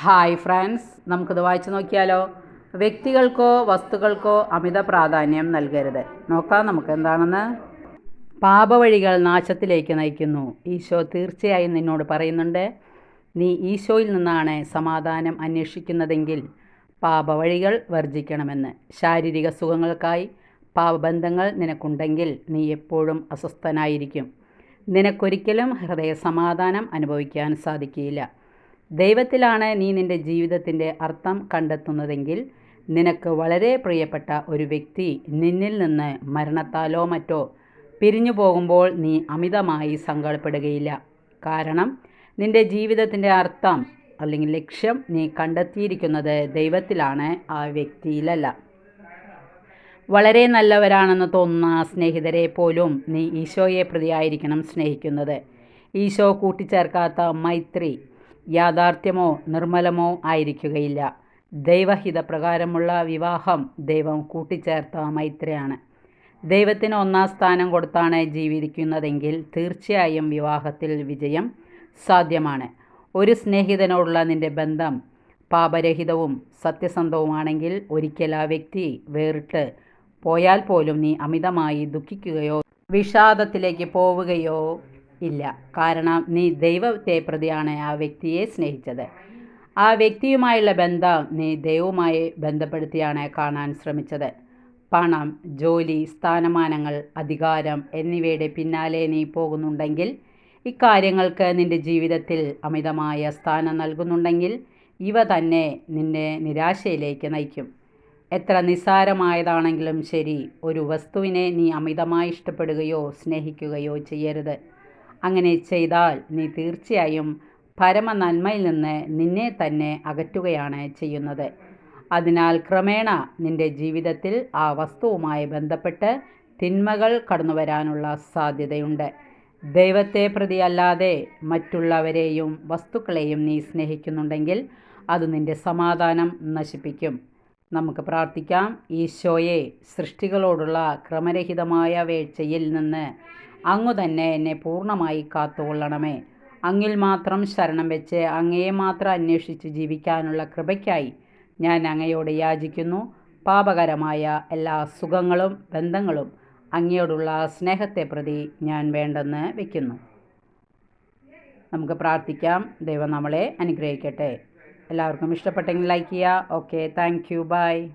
Hi friends നമുക്കിത് വായിച്ചു നോക്കിയാലോ? വ്യക്തികൾക്കോ വസ്തുക്കൾക്കോ അമിത പ്രാധാന്യം നൽകരുത്. നോക്കാം നമുക്ക് എന്താണെന്ന്. പാപവഴികൾ നാശത്തിലേക്ക് നയിക്കുന്നു. ഈശോ തീർച്ചയായും നിന്നോട് പറയുന്നുണ്ട്. നീ ഈശോയിൽ നിന്നാണ് സമാധാനം അന്വേഷിക്കുന്നതെങ്കിൽ പാപവഴികൾ വർജിക്കണമെന്ന്. ശാരീരിക സുഖങ്ങൾക്കായി പാപബന്ധങ്ങൾ നിനക്കുണ്ടെങ്കിൽ നീ എപ്പോഴും അസ്വസ്ഥനായിരിക്കും. നിനക്കൊരിക്കലും ഹൃദയ സമാധാനം അനുഭവിക്കാൻ സാധിക്കില്ല ദൈവത്തിലാണ് നീ നിന്റെ ജീവിതത്തിന്റെ അർത്ഥം കണ്ടെത്തുന്നതെങ്കിൽ നിനക്ക് വളരെ പ്രിയപ്പെട്ട ഒരു വ്യക്തി നിന്നിൽ നിന്ന് മരണത്താലോ മറ്റോ പിരിഞ്ഞു പോകുമ്പോൾ നീ അമിതമായി സങ്കടപ്പെടുകയില്ല. കാരണം നിന്റെ ജീവിതത്തിന്റെ അർത്ഥം അല്ലെങ്കിൽ ലക്ഷ്യം നീ കണ്ടെത്തിയിരിക്കുന്നത് ദൈവത്തിലാണ് ആ വ്യക്തിയിലല്ല. വളരെ നല്ലവരാണെന്ന് തോന്നുന്ന സ്നേഹിതരെ പോലും നീ ഈശോയെ പ്രതിയായിരിക്കണം സ്നേഹിക്കുന്നത്. ഈശോ കൂട്ടിച്ചേർക്കാത്ത മൈത്രി യാഥാർത്ഥ്യമോ നിർമ്മലമോ ആയിരിക്കുകയില്ല. ദൈവഹിതപ്രകാരമുള്ള വിവാഹം ദൈവം കൂട്ടിച്ചേർത്ത മൈത്രിയാണ്. ദൈവത്തിന് ഒന്നാം സ്ഥാനം കൊടുത്താണ് ജീവിക്കുന്നതെങ്കിൽ തീർച്ചയായും വിവാഹത്തിൽ വിജയം സാധ്യമാണ്. ഒരു സ്നേഹിതനോടുള്ള നിന്റെ ബന്ധം പാപരഹിതവും സത്യസന്ധവുമാണെങ്കിൽ ഒരിക്കൽ ആ വ്യക്തി വേറിട്ട് പോയാൽ പോലും നീ അമിതമായി ദുഃഖിക്കുകയോ വിഷാദത്തിലേക്ക് പോവുകയോ ഇല്ല. കാരണം നീ ദൈവത്തെ പ്രതിയാണ് ആ വ്യക്തിയെ സ്നേഹിച്ചത്. ആ വ്യക്തിയുമായുള്ള ബന്ധം നീ ദൈവവുമായി ബന്ധപ്പെടുത്തിയാണ് കാണാൻ ശ്രമിച്ചത്. പണം ജോലി സ്ഥാനമാനങ്ങൾ അധികാരം എന്നിവയുടെ പിന്നാലെ നീ പോകുന്നുണ്ടെങ്കിൽ ഇക്കാര്യങ്ങൾക്ക് നിന്റെ ജീവിതത്തിൽ അമിതമായ സ്ഥാനം നൽകുന്നുണ്ടെങ്കിൽ ഇവ തന്നെ നിന്നെ നിരാശയിലേക്ക് നയിക്കും. എത്ര നിസ്സാരമായതാണെങ്കിലും ശരി ഒരു വസ്തുവിനെ നീ അമിതമായി ഇഷ്ടപ്പെടുകയോ സ്നേഹിക്കുകയോ ചെയ്യരുത്. അങ്ങനെ ചെയ്താൽ നീ തീർച്ചയായും പരമനന്മയിൽ നിന്ന് നിന്നെ തന്നെ അകറ്റുകയാണ് ചെയ്യുന്നത്. അതിനാൽ ക്രമേണ നിന്റെ ജീവിതത്തിൽ ആ വസ്തുവുമായി ബന്ധപ്പെട്ട് തിന്മകൾ കടന്നു വരാനുള്ള സാധ്യതയുണ്ട്. ദൈവത്തെ പ്രതിയല്ലാതെ മറ്റുള്ളവരെയും വസ്തുക്കളെയും നീ സ്നേഹിക്കുന്നുണ്ടെങ്കിൽ അത് നിന്റെ സമാധാനം നശിപ്പിക്കും. നമുക്ക് പ്രാർത്ഥിക്കാം. ഈശോയെ സൃഷ്ടികളോടുള്ള ക്രമരഹിതമായ വേഴ്ചയിൽ നിന്ന് അങ്ങു തന്നെ എന്നെ പൂർണമായി കാത്തുകൊള്ളണമേ. അങ്ങിൽ മാത്രം ശരണം വെച്ച് അങ്ങയെ മാത്രം അന്വേഷിച്ച് ജീവിക്കാനുള്ള കൃപയ്ക്കായി ഞാൻ അങ്ങയോട് യാചിക്കുന്നു. പാപകരമായ എല്ലാ സുഖങ്ങളും ബന്ധങ്ങളും അങ്ങയോടുള്ള സ്നേഹത്തെ പ്രതി ഞാൻ വേണ്ടെന്ന് വയ്ക്കുന്നു നമുക്ക് പ്രാർത്ഥിക്കാം. ദൈവം നമ്മളെ അനുഗ്രഹിക്കട്ടെ. എല്ലാവർക്കും ഇഷ്ടപ്പെട്ടെങ്കിൽ ലൈക്ക് ചെയ്യുക. Okay thank you. ബൈ.